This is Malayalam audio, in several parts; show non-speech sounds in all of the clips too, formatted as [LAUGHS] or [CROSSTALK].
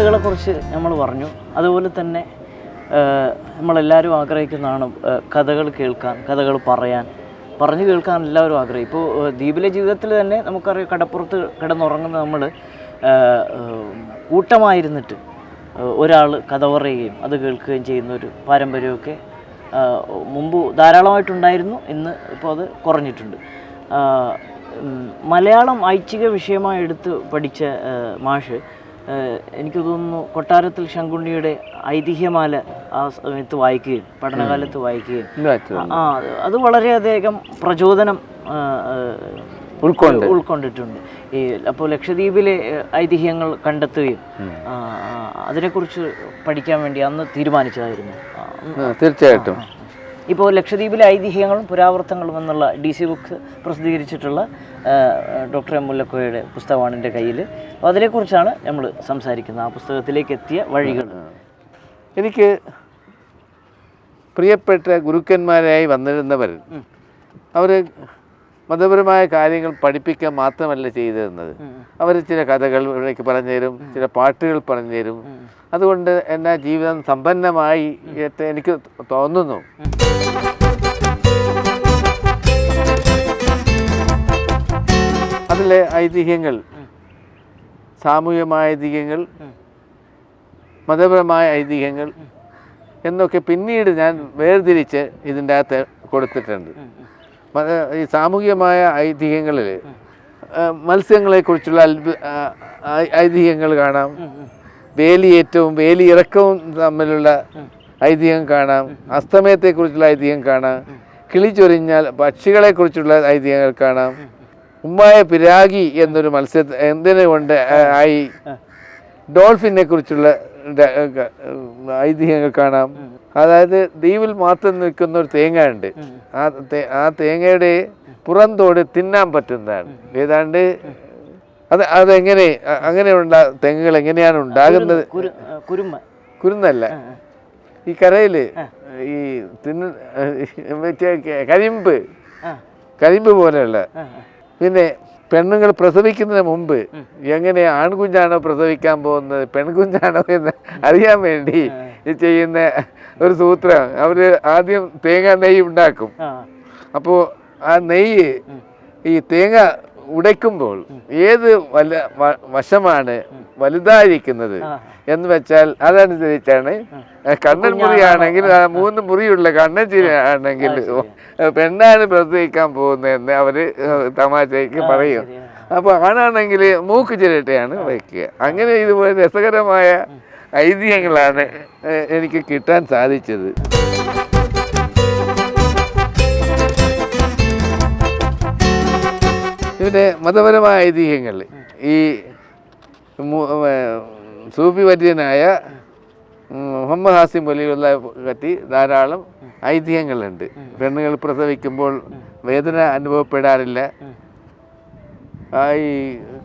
പാട്ടുകളെക്കുറിച്ച് നമ്മൾ പറഞ്ഞു. അതുപോലെ തന്നെ നമ്മളെല്ലാവരും ആഗ്രഹിക്കുന്നതാണ് കഥകൾ കേൾക്കാൻ കഥകൾ പറയാൻ. പറഞ്ഞു കേൾക്കാൻ എല്ലാവരും ആഗ്രഹം ഇപ്പോൾ ദ്വീപിലെ ജീവിതത്തിൽ തന്നെ നമുക്കറിയാം കടപ്പുറത്ത് കിടന്നുറങ്ങുന്ന നമ്മൾ കൂട്ടമായിരുന്നിട്ട് ഒരാൾ കഥ പറയുകയും അത് കേൾക്കുകയും ചെയ്യുന്ന ഒരു പാരമ്പര്യമൊക്കെ മുമ്പ് ധാരാളമായിട്ടുണ്ടായിരുന്നു. ഇന്ന് ഇപ്പോൾ അത് കുറഞ്ഞിട്ടുണ്ട്. മലയാളം ഐച്ഛിക വിഷയമായി എടുത്ത് പഠിച്ച മാഷ് എനിക്ക് തോന്നുന്നു കൊട്ടാരത്തിൽ ശങ്കുണ്ണിയുടെ ഐതിഹ്യമാല ആ സമയത്ത് വായിക്കുകയും പഠനകാലത്ത് വായിക്കുകയും. ആ അത് വളരെയധികം പ്രചോദനം ഉൾക്കൊണ്ട്. ഉൾക്കൊണ്ടിട്ടുണ്ട്. ഈ അപ്പോൾ ലക്ഷദ്വീപിലെ ഐതിഹ്യങ്ങൾ കണ്ടെത്തുകയും അതിനെക്കുറിച്ച് പഠിക്കാൻ വേണ്ടി അന്ന് തീരുമാനിച്ചതായിരുന്നു. തീർച്ചയായിട്ടും. ഇപ്പോൾ ലക്ഷദ്വീപിലെ ഐതിഹ്യങ്ങളും പുരാവർത്തങ്ങളും എന്നുള്ള ഡി സി ബുക്ക് പ്രസിദ്ധീകരിച്ചിട്ടുള്ള ഡോക്ടർ എം മുല്ലക്കോയുടെ പുസ്തകമാണ് എന്റെ കയ്യിൽ. അപ്പോൾ അതിനെക്കുറിച്ചാണ് നമ്മൾ സംസാരിക്കുന്നത്. ആ പുസ്തകത്തിലേക്ക് എത്തിയ വഴികൾ. എനിക്ക് പ്രിയപ്പെട്ട ഗുരുക്കന്മാരായി വന്നിരുന്നവർ. അവർ മതപരമായ കാര്യങ്ങൾ പഠിപ്പിക്കാൻ മാത്രമല്ല ചെയ്തിരുന്നത്. അവർ ചില കഥകൾ എനിക്ക് പറഞ്ഞു തരും ചില പാട്ടുകൾ പറഞ്ഞു തരും. അതുകൊണ്ട് എന്റെ ജീവിതം സമ്പന്നമായി എനിക്ക് തോന്നുന്നു. അതിലെ ഐതിഹ്യങ്ങൾ സാമൂഹ്യമായ ഐതിഹ്യങ്ങൾ മതപരമായ ഐതിഹ്യങ്ങൾ എന്നൊക്കെ പിന്നീട് ഞാൻ വേർതിരിച്ച് ഇതിന്റെ അകത്ത് കൊടുത്തിട്ടുണ്ട്. ഈ സാമൂഹികമായ ഐതിഹ്യങ്ങളിൽ മത്സ്യങ്ങളെക്കുറിച്ചുള്ള അത്ഭുത ഐതിഹ്യങ്ങൾ കാണാം. വേലിയേറ്റവും വേലിയിറക്കവും തമ്മിലുള്ള ഐതിഹ്യം കാണാം. അസ്തമയത്തെക്കുറിച്ചുള്ള ഐതിഹ്യം കാണാം. കിളി ചൊരിഞ്ഞാൽ പക്ഷികളെക്കുറിച്ചുള്ള ഐതിഹ്യങ്ങൾ കാണാം. ഉമ്മായ പിരാഗി എന്നൊരു മത്സ്യ എന്തിനെ കൊണ്ട് ആയി ഡോൾഫിനെ കുറിച്ചുള്ള ഐതിഹ്യങ്ങൾ കാണാം. അതായത് ദ്വീപിൽ മാത്രം നിൽക്കുന്ന ഒരു തേങ്ങ ഉണ്ട് ആ ആ തേങ്ങയുടെ പുറന്തോട് തിന്നാൻ പറ്റുന്നതാണ്. ഏതാണ്ട് അത് അതെങ്ങനെ അങ്ങനെയുള്ള അങ്ങനെ ഉണ്ടാ തെങ്ങുകൾ എങ്ങനെയാണ് ഉണ്ടാകുന്നത്? കുരു കുരുന്നല്ല. ഈ കരയിൽ ഈ തിന്ന മറ്റേ കരിമ്പ്. കരിമ്പ് പോലെയുള്ള. പിന്നെ പെണ്ണുങ്ങൾ പ്രസവിക്കുന്നതിന് മുമ്പ് എങ്ങനെ ആൺകുഞ്ഞാണോ പ്രസവിക്കാൻ പോകുന്നത് പെൺകുഞ്ഞാണോ എന്ന് അറിയാൻ വേണ്ടി ചെയ്യുന്ന ഒരു സൂത്രം. അവർ ആദ്യം തേങ്ങ നെയ്യ് ഉണ്ടാക്കും. അപ്പോ അപ്പോൾ ആ നെയ്യ് ഈ തേങ്ങ ഉടയ്ക്കുമ്പോൾ ഏത് വല വശമാണ് വലുതായിരിക്കുന്നത് എന്ന് വെച്ചാൽ അതനുസരിച്ചാണ്. കണ്ണൻ മുറിയാണെങ്കിൽ ആ. മൂന്ന് മുറിയുള്ള കണ്ണൻ ചിരി ആണെങ്കിൽ പെണ്ണാണ് പ്രസവിക്കാൻ പോകുന്നതെന്ന് അവർ തമാശയ്ക്ക് പറയും. അപ്പോൾ അപ്പൊ ആണാണെങ്കിൽ മൂക്ക് ചിരട്ടയാണ് വയ്ക്കുക. അങ്ങനെ ഇതുപോലെ രസകരമായ ഐതിഹ്യങ്ങളാണ് എനിക്ക് കിട്ടാൻ സാധിച്ചത്. ഇതിന്റെ മതപരമായ ഐതിഹ്യങ്ങൾ ഈ സൂഫി വര്യനായ മുഹമ്മദ് ഹാസിം വലിയുള്ള പറ്റി ധാരാളം ഐതിഹ്യങ്ങളുണ്ട്. പെണ്ണുങ്ങൾ പ്രസവിക്കുമ്പോൾ വേദന അനുഭവപ്പെടാറില്ല. ഈ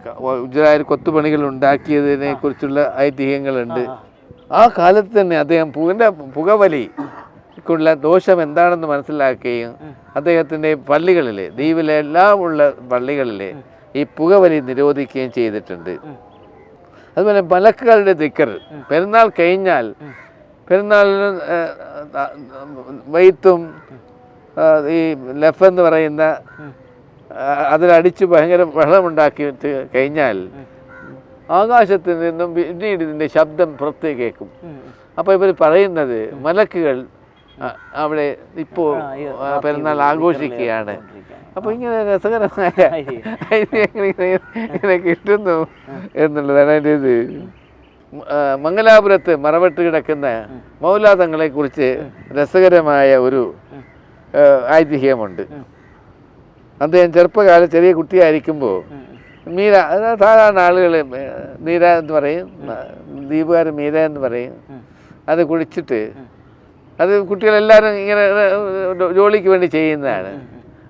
ക- ഉജ്ജരായ കൊത്തുപണികൾ ഉണ്ടാക്കിയതിനെ കുറിച്ചുള്ള ഐതിഹ്യങ്ങളുണ്ട്. ആ കാലത്ത് തന്നെ അദ്ദേഹം പൂവിന്റെ പുകവലി ക്കുള്ള ദോഷം എന്താണെന്ന് മനസ്സിലാക്കുകയും അദ്ദേഹത്തിന്റെ പള്ളികളിൽ ദ്വീപിലെ എല്ലാം ഉള്ള പള്ളികളിൽ ഈ പുകവലി നിരോധിക്കുകയും ചെയ്തിട്ടുണ്ട്. അതുപോലെ മലക്കുകളുടെ ദിക്കർ പെരുന്നാൾ കഴിഞ്ഞാൽ പെരുന്നാളിന് വൈത്തും ഈ ലഫ് എന്ന് പറയുന്ന അതിലടിച്ച് ഭയങ്കര ബഹളമുണ്ടാക്കിയിട്ട് കഴിഞ്ഞാൽ ആകാശത്ത് നിന്നും പിന്നീട് ഇതിന്റെ ശബ്ദം പുറത്തേക്ക് കേൾക്കും. അപ്പോൾ ഇവർ പറയുന്നത് മലക്കുകൾ അവിടെ ഇപ്പോൾ പെരുന്നാൾ ആഘോഷിക്കുകയാണ്. അപ്പോൾ ഇങ്ങനെ രസകരമായ [LAUGHS] ഇങ്ങനെ കിട്ടുന്നു എന്നുള്ളതാണ് അതിന്റെ ഇത്. മംഗലാപുരത്ത് മറവെട്ട് കിടക്കുന്ന മൗലാദങ്ങളെ കുറിച്ച് രസകരമായ ഒരു ഐതിഹ്യമുണ്ട്. അദ്ദേഹം ചെറുപ്പകാലം ചെറിയ കുട്ടിയായിരിക്കുമ്പോൾ മീര സാധാരണ ആളുകൾ നീര എന്ന് പറയും ദ്വീപുകാർ മീര എന്ന് പറയും. അത് കുടിച്ചിട്ട് അത് കുട്ടികളെല്ലാവരും ഇങ്ങനെ ജോലിക്ക് വേണ്ടി ചെയ്യുന്നതാണ്.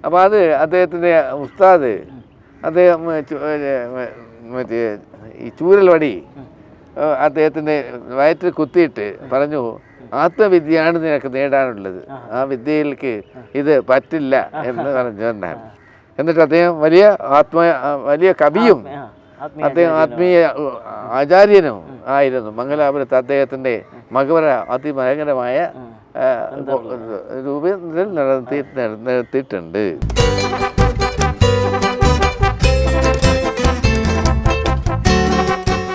അപ്പോൾ അത് അദ്ദേഹത്തിന്റെ ഉസ്താദ് അദ്ദേഹം മറ്റേ ഈ ചൂരൽ വടി അദ്ദേഹത്തിന്റെ വയറ്റിൽ കുത്തിയിട്ട് പറഞ്ഞു ആത്മവിദ്യയാണ് നിനക്ക് നേടാനുള്ളത്. ആ വിദ്യയിലേക്ക് ഇത് പറ്റില്ല എന്ന് പറഞ്ഞു എന്നാണ് എന്നിട്ട് അദ്ദേഹം വലിയ ആത്മ വലിയ കവിയും അദ്ദേഹം ആത്മീയ ആചാര്യനും ആയിരുന്നു മംഗലാപുരത്ത് അദ്ദേഹത്തിന്റെ മകവര അതിമനോഹരമായ രൂപത്തിൽ നടത്തി നടത്തിയിട്ടുണ്ട്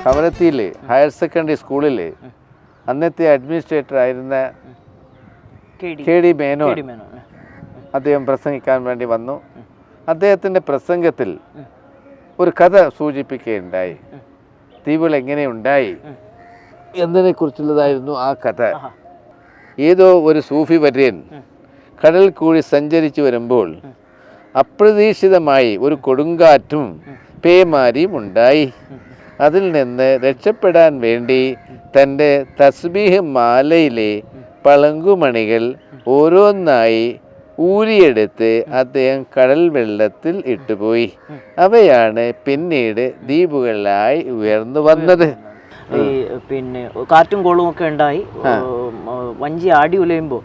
കവരത്തിയിൽ ഹയർ സെക്കൻഡറി സ്കൂളിൽ അന്നത്തെ അഡ്മിനിസ്ട്രേറ്റർ ആയിരുന്ന കെ ഡി. മേനോൻ അദ്ദേഹം പ്രസംഗിക്കാൻ വേണ്ടി വന്നു. അദ്ദേഹത്തിന്റെ പ്രസംഗത്തിൽ ഒരു കഥ സൂചിപ്പിക്കുകയുണ്ടായി. ദ്വീപുകൾ എങ്ങനെ ഉണ്ടായി എന്നതിനെക്കുറിച്ചുള്ളതായിരുന്നു ആ കഥ. ഏതോ ഒരു സൂഫി വര്യൻ കടൽ കൂടി സഞ്ചരിച്ചു വരുമ്പോൾ അപ്രതീക്ഷിതമായി ഒരു കൊടുങ്കാറ്റും പേമാരിയും ഉണ്ടായി. അതിൽ നിന്ന് രക്ഷപ്പെടാൻ വേണ്ടി തന്റെ തസ്ബീഹ് മാലയിലെ പളങ്കുമണികൾ ഓരോന്നായി ഊരിയെടുത്ത് അദ്ദേഹം കടൽ വെള്ളത്തിൽ ഇട്ടുപോയി. അവയാണ് പിന്നീട് ദ്വീപുകളിലായി ഉയർന്നു വന്നത്. ഈ പിന്നെ കാറ്റും കോളും ഒക്കെ ഉണ്ടായി. വഞ്ചി ആടി ഉലയുമ്പോൾ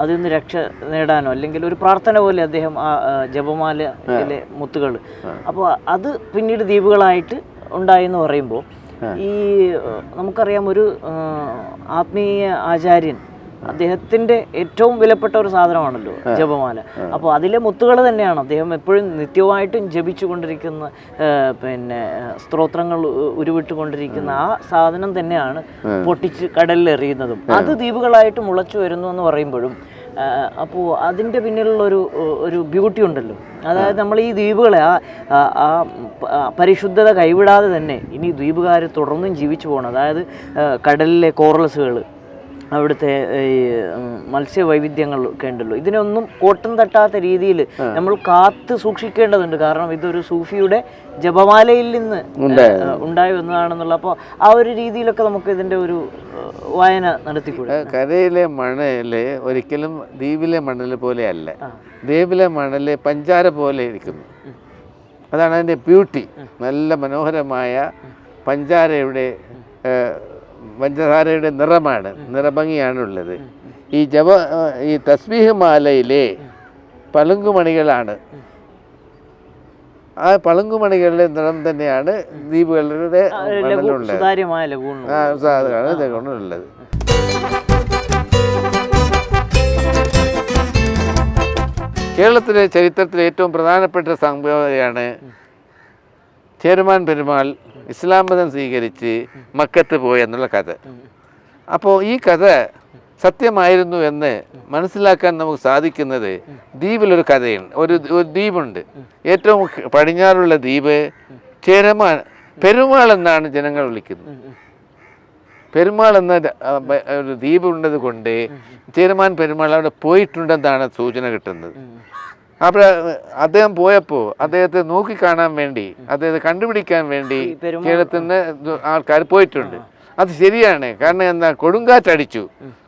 അതിൽ നിന്ന് രക്ഷ നേടാനോ അല്ലെങ്കിൽ ഒരു പ്രാർത്ഥന പോലെ അദ്ദേഹം ആ ജപമാലയിലെ മുത്തുകൾ. അപ്പോൾ അത് പിന്നീട് ദ്വീപുകളായിട്ട് ഉണ്ടായി എന്ന് പറയുമ്പോൾ ഈ നമുക്കറിയാം ഒരു ആത്മീയ ആചാര്യൻ അദ്ദേഹത്തിന്റെ ഏറ്റവും വിലപ്പെട്ട ഒരു സാധനമാണല്ലോ ജപമാല. അപ്പോൾ അതിലെ മുത്തുകൾ തന്നെയാണ്. അദ്ദേഹം എപ്പോഴും നിത്യമായിട്ടും ജപിച്ചുകൊണ്ടിരിക്കുന്ന കൊണ്ടിരിക്കുന്ന പിന്നെ സ്ത്രോത്രങ്ങൾ ഉരുവിട്ടുകൊണ്ടിരിക്കുന്ന ആ. സാധനം തന്നെയാണ് പൊട്ടിച്ച് കടലിൽ എറിയുന്നതും അത് ദ്വീപുകളായിട്ട് മുളച്ചു വരുന്നു എന്ന് പറയുമ്പോഴും അപ്പോൾ അതിന്റെ പിന്നിലുള്ള ഒരു ഒരു ബ്യൂട്ടി ഉണ്ടല്ലോ. അതായത് നമ്മൾ ഈ ദ്വീപുകളെ ആ ആ പരിശുദ്ധത കൈവിടാതെ തന്നെ ഇനി ദ്വീപുകാർ തുടർന്നും ജീവിച്ചു പോകണം. അതായത് കടലിലെ കോറൽസുകൾ അവിടുത്തെ ഈ മത്സ്യവൈവിധ്യങ്ങൾ ഒക്കെ ഉണ്ടല്ലോ. ഇതിനൊന്നും കോട്ടം തട്ടാത്ത രീതിയിൽ നമ്മൾ കാത്ത് സൂക്ഷിക്കേണ്ടതുണ്ട്. കാരണം ഇതൊരു സൂഫിയുടെ ജപമാലയിൽ നിന്ന് ഉണ്ടായി വന്നതാണെന്നുള്ള അപ്പോൾ ആ ഒരു രീതിയിലൊക്കെ നമുക്ക് ഇതിന്റെ ഒരു വായന നടത്തിക്കൂടെ? കരയിലെ മണൽ ഒരിക്കലും ദ്വീപിലെ മണൽ പോലെയല്ല അല്ല. ദ്വീപിലെ മണൽ പഞ്ചാര പോലെ ഇരിക്കുന്നു. അതാണ് അതിന്റെ ബ്യൂട്ടി. നല്ല മനോഹരമായ പഞ്ചാരയുടെ പഞ്ചസാരയുടെ നിറമാണ് നിറഭംഗിയാണുള്ളത്. ഈ ജപ ഈ തസ്ബീഹ് മാലയിലെ പളുങ്കുമണികളാണ്. ആ പളുങ്കുമണികളുടെ നിറം തന്നെയാണ് ദ്വീപുകളുടെ മണലുള്ളത്. സാധനമാണ് കേരളത്തിലെ ചരിത്രത്തിലെ ഏറ്റവും പ്രധാനപ്പെട്ട സംഭവമാണ് ചേരുമാൻ പെരുമാൾ ഇസ്ലാം മതം സ്വീകരിച്ച് മക്കത്ത് പോയി എന്നുള്ള കഥ. അപ്പോൾ ഈ കഥ സത്യമായിരുന്നു എന്ന് മനസ്സിലാക്കാൻ നമുക്ക് സാധിക്കുന്നത് ദ്വീപിലൊരു കഥയുണ്ട്. ഒരു ദ്വീപുണ്ട്. ഏറ്റവും പടിഞ്ഞാറുള്ള ദ്വീപ് ചേരമാൻ പെരുമാൾ എന്നാണ് ജനങ്ങൾ വിളിക്കുന്നത്. പെരുമാൾ എന്ന ഒരു ദ്വീപ് ഉള്ളത് കൊണ്ട് ചേരമാൻ പെരുമാൾ അവിടെ പോയിട്ടുണ്ടെന്നാണ് സൂചന കിട്ടുന്നത്. അപ്പോൾ അദ്ദേഹം പോയപ്പോൾ അദ്ദേഹത്തെ നോക്കിക്കാണാൻ വേണ്ടി അദ്ദേഹത്തെ കണ്ടുപിടിക്കാൻ വേണ്ടി കേരളത്തിൽ നിന്ന് ആൾക്കാർ പോയിട്ടുണ്ട്. അത് ശരിയാണ്. കാരണം എന്താ കൊടുങ്കാറ്റടിച്ചു.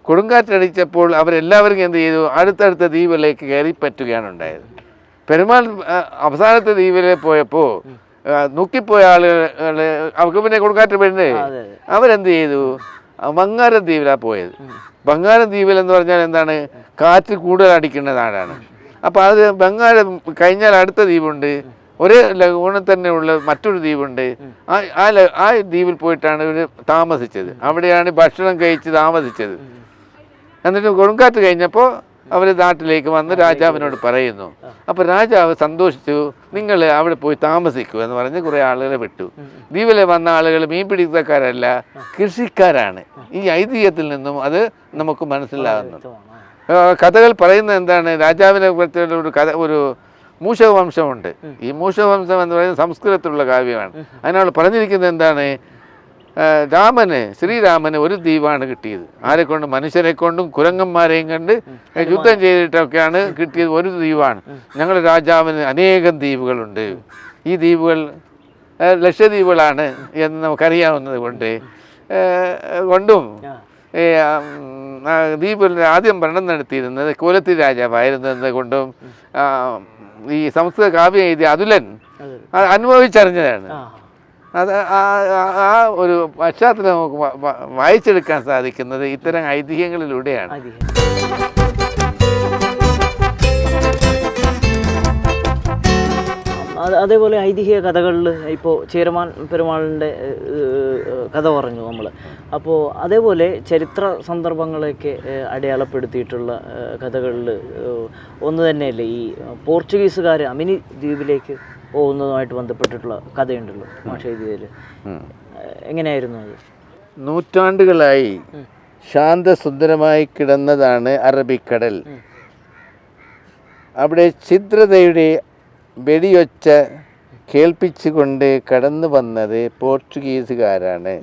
കൊടുങ്കാറ്റടിച്ചപ്പോൾ അവരെല്ലാവരും എന്ത് ചെയ്തു? അടുത്തടുത്ത ദ്വീപിലേക്ക് കയറി പറ്റുകയാണ് ഉണ്ടായത്. പെരുമാൾ അവസാനത്തെ ദ്വീപിൽ പോയപ്പോൾ നോക്കിപ്പോയ ആളുകൾ അവർക്ക് പിന്നെ കൊടുങ്കാറ്റ് അതെ അവരെന്ത് ചെയ്തു? ബംഗാരം ദ്വീപിലാണ് പോയത്. ബംഗാരം ദ്വീപിൽ എന്ന് പറഞ്ഞാൽ എന്താണ്? കാറ്റ് കൂടുതൽ അടിക്കുന്ന നാടാണ്. അപ്പോൾ അത് ബംഗാൾ കഴിഞ്ഞാൽ അടുത്ത ദ്വീപുണ്ട്. ഒരേ ലഗൂണിൽ തന്നെ ഉള്ള മറ്റൊരു ദ്വീപുണ്ട്. ആ ആ ആ ദ്വീപിൽ പോയിട്ടാണ് ഇവർ താമസിച്ചത്. അവിടെയാണ് ഭക്ഷണം കഴിച്ച് താമസിച്ചത്. എന്നിട്ട് കൊടുങ്കാറ്റ് കഴിഞ്ഞപ്പോൾ അവർ നാട്ടിലേക്ക് വന്ന് രാജാവിനോട് പറയുന്നു. അപ്പോൾ രാജാവ് സന്തോഷിച്ചു നിങ്ങൾ അവിടെ പോയി താമസിക്കൂ എന്ന് പറഞ്ഞ് കുറേ ആളുകളെ വിട്ടു. ദ്വീപിലെ വന്ന ആളുകൾ മീൻ പിടിത്തക്കാരല്ല കൃഷിക്കാരാണ്. ഈ ഐതിഹ്യത്തിൽ നിന്നും അത് നമുക്ക് മനസ്സിലാകുന്നു കഥകൾ പറയുന്നത് എന്താണ്? രാജാവിനെ കുറിച്ചുള്ള ഒരു കഥ ഒരു മൂഷവംശമുണ്ട് ഈ മൂഷവംശം എന്ന് പറയുന്നത് സംസ്കൃതത്തിലുള്ള കാവ്യമാണ്. അതിനോട് പറഞ്ഞിരിക്കുന്നത് എന്താണ്? രാമന് ശ്രീരാമന് ഒരു ദ്വീപാണ് കിട്ടിയത്. ആരെ കൊണ്ട് മനുഷ്യരെ കൊണ്ടും കുരങ്ങന്മാരെയും കണ്ട് യുദ്ധം ചെയ്തിട്ടൊക്കെയാണ് കിട്ടിയത് ഒരു ദ്വീപാണ് ഞങ്ങളുടെ രാജാവിന് അനേകം ദ്വീപുകളുണ്ട് ഈ ദ്വീപുകൾ ലക്ഷദ്വീപുകളാണ് എന്ന് നമുക്കറിയാവുന്നത് കൊണ്ട് കൊണ്ടും ദ്വീപിൽ ആദ്യം ഭരണം നടത്തിയിരുന്നത് കോലത്തി രാജാവായിരുന്നത് കൊണ്ടും ഈ സംസ്കൃത കാവ്യം എഴുതിയ അതുലൻ. അതെ അത് അനുഭവിച്ചറിഞ്ഞതാണ്. അത് ആ ഒരു പശ്ചാത്തലം നമുക്ക് വായിച്ചെടുക്കാൻ സാധിക്കുന്നത് ഇത്തരം ഐതിഹ്യങ്ങളിലൂടെയാണ്. അതേപോലെ ഐതിഹ്യ കഥകളിൽ ഇപ്പോൾ ചേരമാൻ പെരുമാളിന്റെ കഥ പറഞ്ഞു നമ്മൾ അപ്പോൾ അതേപോലെ ചരിത്ര സന്ദർഭങ്ങളെയൊക്കെ അടയാളപ്പെടുത്തിയിട്ടുള്ള കഥകളിൽ ഒന്ന് തന്നെയല്ലേ ഈ പോർച്ചുഗീസുകാർ അമിനി ദ്വീപിലേക്ക് പോകുന്നതുമായിട്ട് ബന്ധപ്പെട്ടിട്ടുള്ള കഥയുണ്ടല്ലോ മാഷേദ്വീപിൽ എങ്ങനെയായിരുന്നു അത്? നൂറ്റാണ്ടുകളായി ശാന്തസുന്ദരമായി കിടന്നതാണ് അറബിക്കടൽ. അവിടെ ഛിദ്രതയുടെ വെടിയൊച്ച കേൾപ്പിച്ചുകൊണ്ട് കടന്നു വന്നത് പോർച്ചുഗീസുകാരാണ്.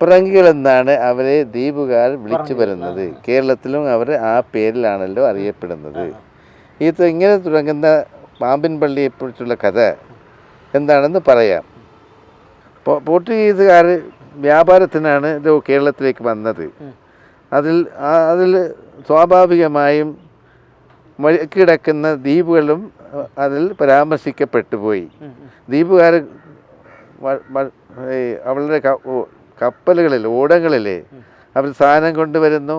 പിറങ്കികളെന്നാണ് അവരെ ദ്വീപുകാർ വിളിച്ചു വരുന്നത് കേരളത്തിലും അവർ ആ പേരിലാണല്ലോ അറിയപ്പെടുന്നത്. ഇത് ഇങ്ങനെ തുടങ്ങുന്ന പാമ്പിൻ പള്ളിയെക്കുറിച്ചുള്ള കഥ എന്താണെന്ന് പറയാം. പോർച്ചുഗീസുകാർ വ്യാപാരത്തിനാണ് ഇത് കേരളത്തിലേക്ക് വന്നത്. അതിൽ അതിൽ സ്വാഭാവികമായും വഴിക്കിടക്കുന്ന ദ്വീപുകളും അതിൽ പരാമർശിക്കപ്പെട്ടു പോയി. ദ്വീപുകാർ അവളുടെ കപ്പലുകളിൽ ഓടങ്ങളിൽ അവർ സാധനം കൊണ്ടുവരുന്നു.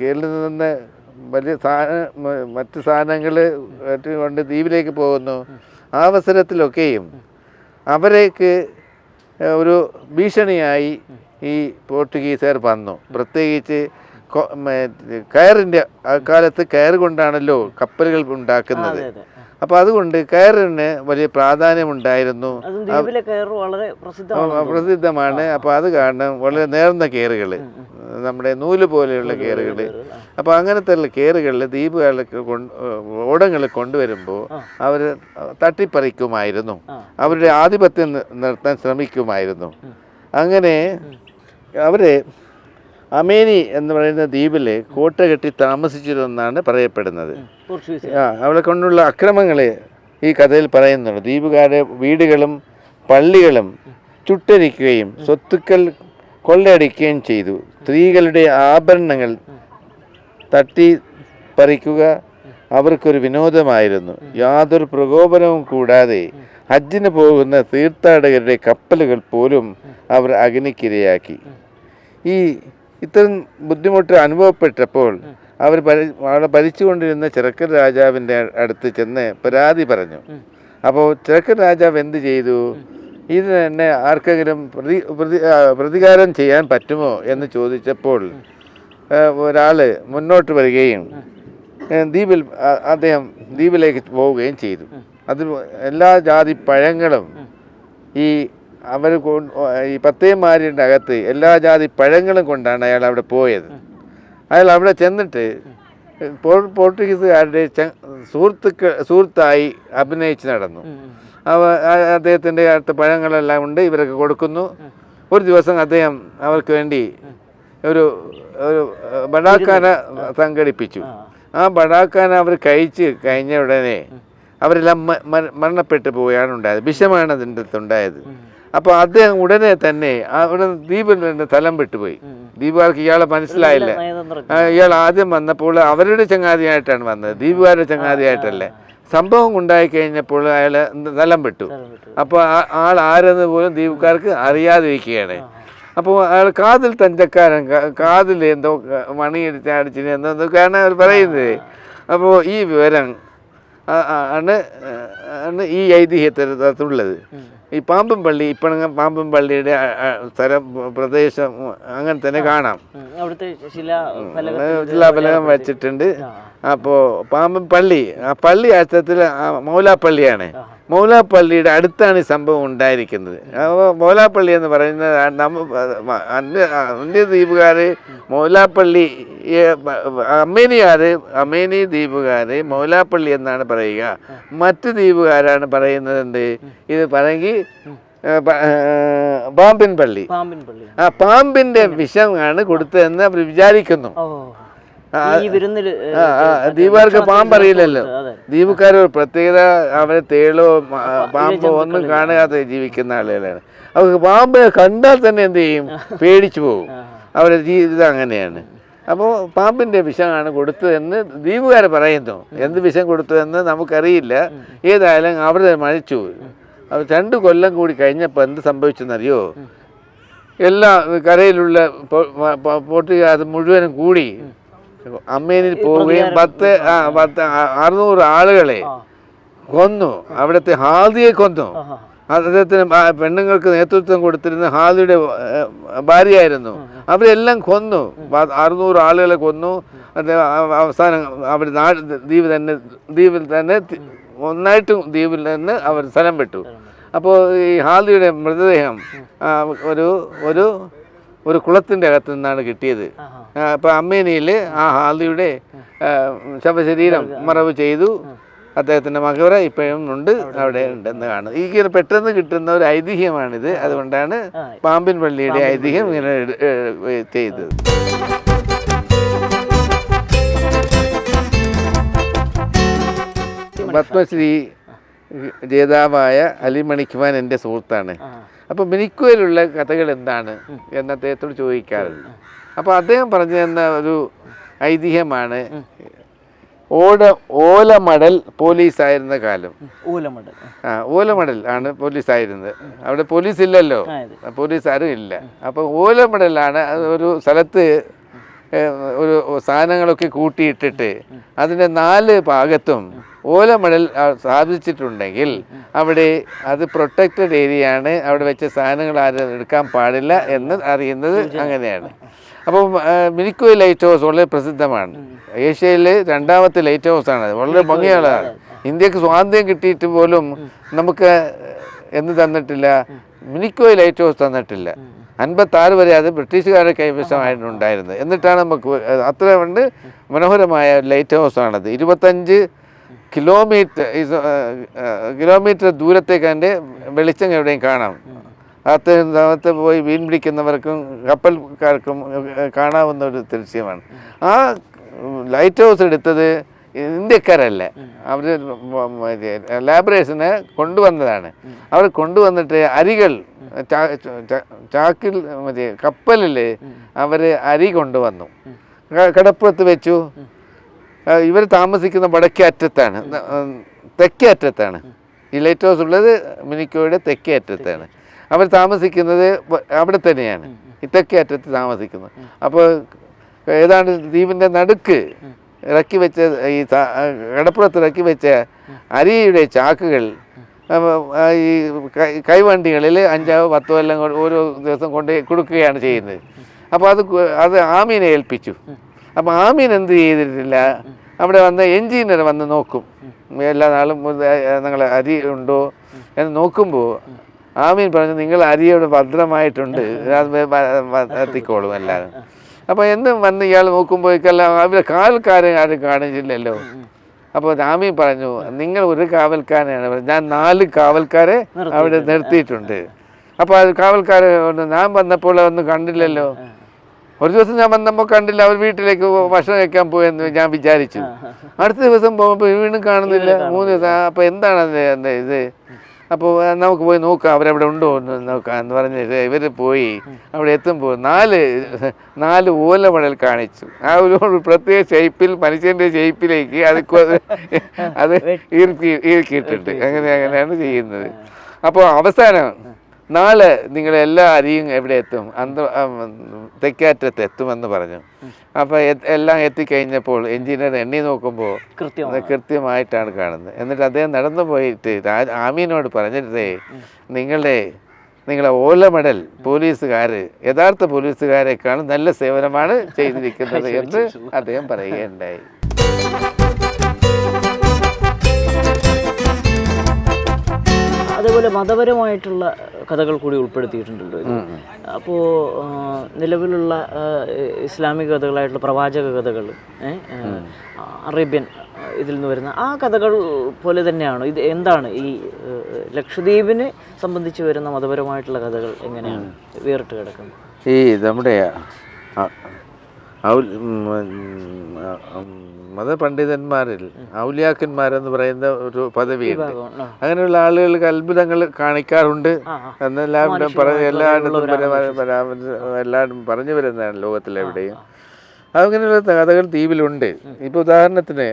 കേരളത്തിൽ നിന്ന് വലിയ സാധനം മറ്റ് സാധനങ്ങൾ കൊണ്ട് ദ്വീപിലേക്ക് പോകുന്നു. ആ അവസരത്തിലൊക്കെയും അവരേക്ക് ഒരു ഭീഷണിയായി ഈ പോർട്ടുഗീസുകാർ വന്നു. പ്രത്യേകിച്ച് കയറിന്റെ അക്കാലത്ത് കയർ കൊണ്ടാണല്ലോ കപ്പലുകൾ ഉണ്ടാക്കുന്നത്. അപ്പോൾ അതുകൊണ്ട് കയറിന് വലിയ പ്രാധാന്യമുണ്ടായിരുന്നു. പ്രസിദ്ധമാണ്. അപ്പൊ അപ്പോൾ അത് കാരണം വളരെ നേർന്ന കയറുകൾ നമ്മുടെ നൂൽ പോലെയുള്ള കയറുകൾ. അപ്പോൾ അങ്ങനത്തെ കയറുകളിൽ ദ്വീപുകളിൽ കൊണ്ട് ഓടങ്ങൾ കൊണ്ടുവരുമ്പോൾ അവർ തട്ടിപ്പറിക്കുമായിരുന്നു. അവരുടെ ആധിപത്യം നിർത്താൻ ശ്രമിക്കുമായിരുന്നു. അങ്ങനെ അവരെ അമേനി എന്ന് പറയുന്ന ദ്വീപിൽ കോട്ട കെട്ടി താമസിച്ചിരുന്നാണ് പറയപ്പെടുന്നത്. ആ അവളെ കൊണ്ടുള്ള അക്രമങ്ങൾ ഈ കഥയിൽ പറയുന്നുണ്ട്. ദ്വീപുകാരെ വീടുകളും പള്ളികളും ചുട്ടരിക്കുകയും സ്വത്തുക്കൾ കൊള്ളയടിക്കുകയും ചെയ്തു. സ്ത്രീകളുടെ ആഭരണങ്ങൾ തട്ടി പറിക്കുക അവർക്കൊരു വിനോദമായിരുന്നു. യാതൊരു പ്രകോപനവും കൂടാതെ ഹജ്ജിന് പോകുന്ന തീർത്ഥാടകരുടെ കപ്പലുകൾ പോലും അവർ അഗ്നിക്കിരയാക്കി. ഈ ഇത്തരം ബുദ്ധിമുട്ട് അനുഭവപ്പെട്ടപ്പോൾ അവർ ഭരി അവിടെ ഭരിച്ചുകൊണ്ടിരുന്ന ചിറക്കൻ രാജാവിന്റെ അടുത്ത് ചെന്ന് പരാതി പറഞ്ഞു. അപ്പോൾ ചിറക്കൻ രാജാവ് എന്ത് ചെയ്തു? ഇത് തന്നെ ആർക്കെങ്കിലും പ്രതി പ്രതി പ്രതികാരം ചെയ്യാൻ പറ്റുമോ എന്ന് ചോദിച്ചപ്പോൾ ഒരാൾ മുന്നോട്ട് വരികയും ദ്വീപിൽ അദ്ദേഹം ദ്വീപിലേക്ക് പോവുകയും ചെയ്തു. അത് എല്ലാ ജാതി പഴങ്ങളും ഈ അവർ ഈ പത്തേമാരിയുടെ അകത്ത് എല്ലാ ജാതി പഴങ്ങളും കൊണ്ടാണ് അയാൾ അവിടെ പോയത്. അയാൾ അവിടെ ചെന്നിട്ട് പോർ- പോർട്ടുഗീസുകാരുടെ സുഹൃത്തുക്കൾ സുഹൃത്തായി അഭിനയിച്ച് നടന്നു. അവ അദ്ദേഹത്തിന്റെ അടുത്ത പഴങ്ങളെല്ലാം ഉണ്ട് ഇവരൊക്കെ കൊടുക്കുന്നു. ഒരു ദിവസം അദ്ദേഹം അവർക്ക് വേണ്ടി ഒരു ഒരു ബഡാക്കാന ബടാക്കാന സംഘടിപ്പിച്ചു. ആ. ബടാക്കാന അവർ കഴിച്ച് കഴിഞ്ഞ ഉടനെ അവരെല്ലാം മരണപ്പെട്ടു പോവുകയാണ് ഉണ്ടായത്. വിഷമാണ് അതിന്റെ അടുത്തുണ്ടായത് അപ്പോൾ അദ്ദേഹം ഉടനെ തന്നെ അവിടെ ദ്വീപിൽ തലം വിട്ടുപോയി. ദ്വീപുകാർക്ക് ഇയാളെ മനസ്സിലായില്ല. ഇയാൾ ആദ്യം വന്നപ്പോൾ അവരുടെ ചങ്ങാതിയായിട്ടാണ് വന്നത്. ദ്വീപുകാരുടെ ചങ്ങാതിയായിട്ടല്ലേ. സംഭവം ഉണ്ടായി കഴിഞ്ഞപ്പോൾ അയാൾ തലം വിട്ടു. അപ്പോൾ ആൾ ആരെന്ന് പോലും ദീപുകാർക്ക് അറിയാതിരിക്കുകയാണ്. അപ്പോൾ അയാൾ കാതിൽ തഞ്ചക്കാരൻ കാതിൽ എന്തോ മണിയടിച്ച് മണി അടിച്ച് അടിച്ചിന് എന്തോ എന്തൊക്കെയാണ് അവർ പറയുന്നത്? അപ്പോൾ ഈ വിവരം ആണ് ആണ് ഈ ഐതിഹ്യത്തിലുള്ളത് ഈ പാമ്പും പള്ളി ഇപ്പണങ്ങ പാമ്പും പള്ളിയുടെ ആ- ആ സ്ഥലം പ്രദേശം അങ്ങനെ തന്നെ കാണാം. ശിലാഫലകം വെച്ചിട്ടുണ്ട്. അപ്പോൾ പാമ്പും പള്ളി ആ പള്ളി അർത്ഥത്തിൽ മൗലാപ്പള്ളിയാണ്. മൗലാപ്പള്ളിയുടെ അടുത്താണ് ഈ സംഭവം ഉണ്ടായിരിക്കുന്നത്. അപ്പോൾ മൗലാപ്പള്ളി എന്ന് പറയുന്നത് നമ്മൾ നമ്മ അന്യ ദ്വീപുകാർ മൗലാപ്പള്ളി അമ്മേനിയാർ അമേനി ദ്വീപുകാർ മൗലാപ്പള്ളി എന്നാണ് പറയുക. മറ്റ് ദ്വീപുകാരാണ് പറയുന്നത് എന്ത്? ഇത് പറയെങ്കിൽ പാമ്പിൻ പള്ളി ആ പാമ്പിന്റെ വിഷമാണ് കൊടുത്തതെന്ന് അവർ വിചാരിക്കുന്നു. ഈ ദ്വീപുകാർക്ക് പാമ്പ് അറിയില്ലല്ലോ. അതെ. ദ്വീപുകാർ ഒരു പ്രത്യേകത അവരെ തേളോ പാമ്പോ ഒന്നും കാണാതെ ജീവിക്കുന്ന ആളുകളാണ്. അവർക്ക് പാമ്പ് കണ്ടാൽ തന്നെ എന്ത് ചെയ്യും? [LAUGHS] പേടിച്ചു പോകും. അവരുടെ ജീവിതം അങ്ങനെയാണ്. അപ്പോൾ പാമ്പിന്റെ വിഷമാണ് കൊടുത്തതെന്ന് ദ്വീപുകാർ പറയുന്നു. എന്ത് വിഷം കൊടുത്തതെന്ന് നമുക്കറിയില്ല. ഏതായാലും അവർ മരിച്ചു രണ്ട് കൊല്ലം കൂടി കഴിഞ്ഞപ്പോൾ എന്ത് സംഭവിച്ചെന്നറിയോ? എല്ലാ കരയിലുള്ള പോട്ടുകാർ മുഴുവനും കൂടി. അമ്മേനിൽ പോവുകയും പത്ത് ആ പത്ത് അറുന്നൂറ് ആളുകളെ കൊന്നു. അവിടുത്തെ ഹാദിയെ കൊന്നു. അദ്ദേഹത്തിന് പെണ്ണുങ്ങൾക്ക് നേതൃത്വം കൊടുത്തിരുന്ന ഹാദിയുടെ ഭാര്യയായിരുന്നു. അവരെല്ലാം കൊന്നു. അറുന്നൂറ് ആളുകളെ കൊന്നു. അവസാനം അവർ നാട് ദ്വീപ് തന്നെ ദ്വീപിൽ തന്നെ ഒന്നായിട്ടും ദ്വീപിൽ തന്നെ അവർ സ്ഥലം വിട്ടു. അപ്പോൾ ഈ ഹാദിയുടെ മൃതദേഹം ഒരു ഒരു ഒരു കുളത്തിന്റെ അകത്ത് നിന്നാണ് കിട്ടിയത്. അപ്പൊ അപ്പോൾ അമ്മേനിയിൽ ആ. ഹാദിയുടെ ശവശരീരം മറവ് ചെയ്തു. അദ്ദേഹത്തിന്റെ മകവറ ഇപ്പോഴും ഉണ്ട് അവിടെ ഉണ്ടെന്ന് കാണുന്നു. ഈ ഇങ്ങനെ പെട്ടെന്ന് കിട്ടുന്ന ഒരു ഐതിഹ്യമാണിത്. അതുകൊണ്ടാണ് പാമ്പിൻ പള്ളിയുടെ ഐതിഹ്യം ഇങ്ങനെ ചെയ്തത്. പത്മശ്രീ ജേതാവായ അലി മണിക്കുമാൻ എന്റെ സുഹൃത്താണ്. അപ്പോൾ മിനിക്കുവയിലുള്ള കഥകൾ എന്താണ് എന്ന് അദ്ദേഹത്തോട് ചോദിക്കാറുണ്ട്. അപ്പോൾ അദ്ദേഹം പറഞ്ഞു തന്ന ഒരു ഐതിഹ്യമാണ് ഓട ഓലമടൽ പോലീസായിരുന്ന കാലം. ഓലമടൽ. ആ ഓലമടൽ ആണ് പോലീസായിരുന്നത്. അവിടെ പോലീസ് ഇല്ലല്ലോ പോലീസ് ആരും ഇല്ല. അപ്പോൾ ഓലമടലാണ് ഒരു സ്ഥലത്ത് ഒരു സാധനങ്ങളൊക്കെ കൂട്ടിയിട്ടിട്ട് അതിന്റെ നാല് ഭാഗത്തും ഓലമടൽ സ്ഥാപിച്ചിട്ടുണ്ടെങ്കിൽ അവിടെ അത് പ്രൊട്ടക്റ്റഡ് ഏരിയയാണ്. അവിടെ വെച്ച സാധനങ്ങൾ ആരും എടുക്കാൻ പാടില്ല എന്ന് അറിയുന്നത് അങ്ങനെയാണ്. അപ്പോൾ മിനിക്കോയ് ലൈറ്റ് ഹൗസ് വളരെ പ്രസിദ്ധമാണ്. ഏഷ്യയിലെ രണ്ടാമത്തെ ലൈറ്റ് ഹൗസ് ആണ്. അത് വളരെ ഭംഗിയുള്ളതാണ് ഇന്ത്യയ്ക്ക് സ്വാതന്ത്ര്യം കിട്ടിയിട്ട് പോലും നമുക്ക് എന്ത് തന്നിട്ടില്ല. മിനിക്കോയ് ലൈറ്റ് ഹൗസ് തന്നിട്ടില്ല. അൻപത്തി ആറ് വരെ അത് ബ്രിട്ടീഷുകാരുടെ കൈവശമായിട്ടുണ്ടായിരുന്നത് എന്നിട്ടാണ് നമുക്ക് അത്ര കൊണ്ട് മനോഹരമായ ലൈറ്റ് ഹൗസ് ആണത് ഇരുപത്തഞ്ച് കിലോമീറ്റർ കിലോമീറ്റർ ദൂരത്തേക്ക് അതിന്റെ വെളിച്ചം എവിടെയും കാണാം. അകത്ത് അകത്ത് പോയി മീൻ പിടിക്കുന്നവർക്കും കപ്പൽക്കാർക്കും കാണാവുന്ന ഒരു ദൃശ്യമാണ്. ആ ലൈറ്റ് ഹൗസ് എടുത്തത് ഇന്ത്യക്കാരല്ല? അവർ ലാബറേഷന് കൊണ്ടുവന്നതാണ്. അവർ കൊണ്ടുവന്നിട്ട് അരികൾ ചാക്കിൽ മറ്റേ കപ്പലിൽ അവർ അരി കൊണ്ടുവന്നു. കടപ്പുറത്ത് വെച്ചു. ഇവർ താമസിക്കുന്ന വടക്കേ അറ്റത്താണ് തെക്കേ അറ്റത്താണ് ഈ ലൈറ്റ് ഹൗസ് ഉള്ളത് മിനിക്കോയുടെ തെക്കേ അറ്റത്താണ് അവർ താമസിക്കുന്നത് അവിടെ തന്നെയാണ്. ഈ തെക്കേ അറ്റത്ത് താമസിക്കുന്നത് അപ്പോൾ ഏതാണ്ട് ദ്വീപിന്റെ നടുക്ക്? ഇറക്കി വെച്ച ഈ കടപ്പുറത്ത് ഇറക്കി വെച്ച അരിയുടെ ചാക്കുകൾ ഈ കൈവണ്ടികളിൽ അഞ്ചോ പത്തോ എല്ലാം ഓരോ ദിവസം കൊണ്ട് കൊടുക്കുകയാണ് ചെയ്യുന്നത്. അപ്പോൾ അത് അത് ആമീനെ ഏൽപ്പിച്ചു. അപ്പോൾ ആമീൻ എന്ത് ചെയ്തിട്ടില്ല? അവിടെ വന്ന എഞ്ചിനീയർ വന്ന് നോക്കും. എല്ലാ നാളും നിങ്ങൾ അരി ഉണ്ടോ എന്ന് നോക്കുമ്പോൾ ആമീൻ പറഞ്ഞു നിങ്ങൾ അരിയോട് ഭദ്രമായിട്ടുണ്ട്. എത്തിക്കോളും എല്ലാവരും. അപ്പോൾ എന്നും വന്ന് ഇയാൾ നോക്കുമ്പോഴേക്കെല്ലാം അവരെ കാവൽക്കാരൻ ആരും കാണിച്ചില്ലല്ലോ. അപ്പോൾ രാമി പറഞ്ഞു നിങ്ങൾ ഒരു കാവൽക്കാരനാണ്. ഞാൻ നാല് കാവൽക്കാരെ അവിടെ നിർത്തിയിട്ടുണ്ട്. അപ്പോൾ അത് കാവൽക്കാരെ ഞാൻ വന്നപ്പോൾ ഒന്നും കണ്ടില്ലല്ലോ. ഒരു ദിവസം ഞാൻ വന്നപ്പോൾ കണ്ടില്ല അവർ വീട്ടിലേക്ക് ഭക്ഷണം കഴിക്കാൻ പോയെന്ന് ഞാൻ വിചാരിച്ചു. അടുത്ത ദിവസം പോകുമ്പോൾ വീണ്ടും കാണുന്നില്ല. മൂന്ന് ദിവസം അപ്പോൾ എന്താണ് ഇത്? അപ്പോൾ നമുക്ക് പോയി നോക്കാം അവരവിടെ ഉണ്ടോ എന്ന് നോക്കാം എന്ന് പറഞ്ഞിട്ട് ഇവർ പോയി അവിടെ എത്തുമ്പോൾ നാല് നാല് ഓലമടൽ കാണിച്ചു. ആ ഒരു ഒരു പ്രത്യേക ഷേപ്പിൽ മനുഷ്യന്റെ ഷേപ്പിലേക്ക് അത് അത് [LAUGHS] ഈർക്കി ഈർക്കിയിട്ടുണ്ട് അങ്ങനെ അങ്ങനെയാണ് ചെയ്യുന്നത്. അപ്പോൾ അവസാനം നാളെ നിങ്ങൾ എല്ലാ അരിയും എവിടെ എത്തും? അന്ത തെക്കാറ്റത്ത് എത്തുമെന്ന് പറഞ്ഞു. അപ്പോൾ എല്ലാം എത്തിക്കഴിഞ്ഞപ്പോൾ എഞ്ചിനീയർ എണ്ണി നോക്കുമ്പോൾ കൃത്യമായിട്ടാണ് കാണുന്നത്. എന്നിട്ട് അദ്ദേഹം നടന്നു പോയിട്ട് ആമീനോട് പറഞ്ഞിട്ടേ നിങ്ങളുടെ നിങ്ങളെ ഓലമടൽ പോലീസുകാർ യഥാർത്ഥ പോലീസുകാരെക്കാളും നല്ല സേവനമാണ് ചെയ്തിരിക്കുന്നത് എന്ന് അദ്ദേഹം പറയുകയുണ്ടായി. അതേപോലെ മതപരമായിട്ടുള്ള കഥകൾ കൂടി ഉൾപ്പെടുത്തിയിട്ടുണ്ടല്ലോ. അപ്പോൾ നിലവിലുള്ള ഇസ്ലാമിക കഥകളായിട്ടുള്ള പ്രവാചക കഥകൾ അറേബ്യൻ ഇതിൽ നിന്ന് വരുന്ന ആ കഥകൾ പോലെ തന്നെയാണോ? ഇത് എന്താണ് ഈ ലക്ഷദ്വീപിനെ സംബന്ധിച്ച് വരുന്ന മതപരമായിട്ടുള്ള കഥകൾ എങ്ങനെയാണ്? വേറിട്ട് കിടക്കുന്നത്. ഈ നമ്മുടെ മതപണ്ഡിതന്മാരിൽ ഔലിയാക്കന്മാരെന്ന് പറയുന്ന ഒരു പദവിയുണ്ട്. അങ്ങനെയുള്ള ആളുകൾക്ക് അത്ഭുതങ്ങൾ കാണിക്കാറുണ്ട്. എന്നെല്ലാം പറ എല്ലാവരും പറഞ്ഞു വരുന്നതാണ് ലോകത്തിലെവിടെയും അങ്ങനെയുള്ള കഥകൾ ദ്വീപിലുണ്ട്. ഇപ്പൊ ഉദാഹരണത്തിന്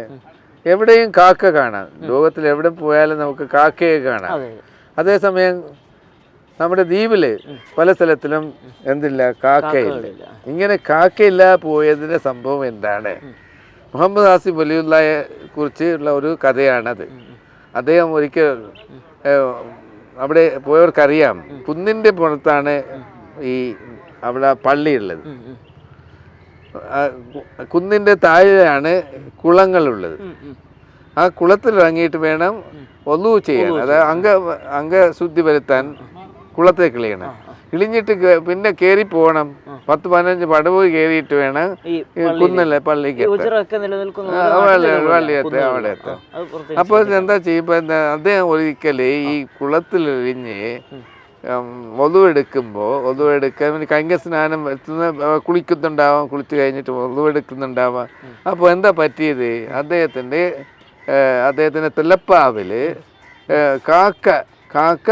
എവിടെയും കാക്ക കാണാം. ലോകത്തിൽ എവിടെ പോയാലും നമുക്ക് കാക്കയെ കാണാം. അതെ. അതേസമയം നമ്മുടെ ദ്വീപിൽ പല സ്ഥലത്തിലും എന്തില്ല കാക്കയില്ല. ഇങ്ങനെ കാക്കയില്ല പോയതിന്റെ സംഭവം എന്താണ്? മുഹമ്മദ് ആസിഫ് വലിയുള്ളയെ കുറിച്ച് ഉള്ള ഒരു കഥയാണത്. അദ്ദേഹം ഒരിക്കൽ അവിടെ പോയവർക്കറിയാം കുന്നിന്റെ പുറത്താണ് ഈ അവിടെ പള്ളിയുള്ളത്. കുന്നിന്റെ താഴെയാണ് കുളങ്ങളുള്ളത്. ആ കുളത്തിൽ ഇറങ്ങിയിട്ട് വേണം ഒന്നു ചെയ്യാൻ. അതായത് അംഗ അംഗശുദ്ധി വരുത്താൻ കുളത്തേക്ക് ഇളിയണം ഇളിഞ്ഞിട്ട് പിന്നെ കേറി പോകണം. പത്ത് പതിനഞ്ച് പടവ് കയറിയിട്ട് വേണം. കുന്നല്ലേ പള്ളിക്ക് കുന്നുകൾ. അവിടെ എത്താം. അപ്പോൾ എന്താ ചെയ്യുമ്പോൾ അദ്ദേഹം ഒരിക്കൽ ഈ കുളത്തിൽ എറിഞ്ഞ് ഒതുവെടുക്കുമ്പോൾ ഒതുവെടുക്കാൻ കൈങ്ക സ്നാനം എത്തുന്ന കുളിക്കുന്നുണ്ടാവാം കുളിച്ച് കഴിഞ്ഞിട്ട് ഒതുവെടുക്കുന്നുണ്ടാവാം അപ്പോൾ എന്താ പറ്റിയത്? അദ്ദേഹത്തിന്റെ അദ്ദേഹത്തിന്റെ തെല്ലപ്പാവിൽ കാക്ക കാക്ക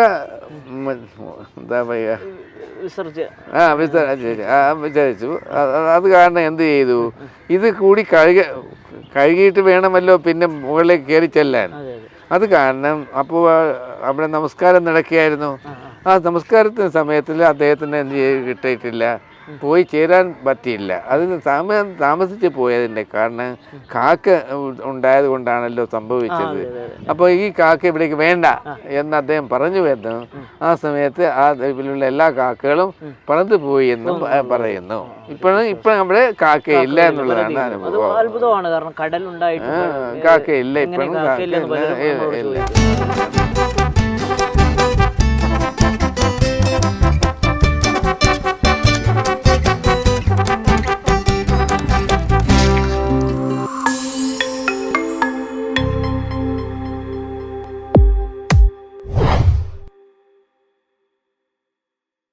എന്താ പറയുക ആ വിചാരിച്ചു ആ വിചാരിച്ചു. അത് കാരണം എന്ത് ചെയ്തു? ഇത് കൂടി കഴുക കഴുകിയിട്ട് വേണമല്ലോ പിന്നെ മുകളിലേക്ക് കയറി ചെല്ലാൻ. അതെ കാരണം അപ്പോൾ അവിടെ നമസ്കാരം നടക്കുകയായിരുന്നു. ആ, ആ നമസ്കാരത്തിന് സമയത്തിൽ അദ്ദേഹത്തിന് എന്ത് ചെയ്ത് കിട്ടിയിട്ടില്ല. പോയി ചേരാൻ പറ്റിയില്ല. അതിന് താമ താമസിച്ച് പോയതിന്റെ കാരണം കാക്ക ഉണ്ടായത് കൊണ്ടാണല്ലോ സംഭവിച്ചത്. അപ്പോൾ ഈ കാക്ക ഇവിടേക്ക് വേണ്ട എന്ന് അദ്ദേഹം പറഞ്ഞു വരുന്നു. ആ സമയത്ത് ആ ദ്വീപിലുള്ള എല്ലാ കാക്കകളും പറന്നു പോയി എന്നും പറയുന്നു. ഇപ്പോഴും ഇപ്പം അവിടെ കാക്കയില്ല എന്നുള്ളതാണ് അനുഭവം. അത്ഭുതമാണ്. കാരണം കാക്കയില്ല ഇപ്പോഴും കാക്കയില്ല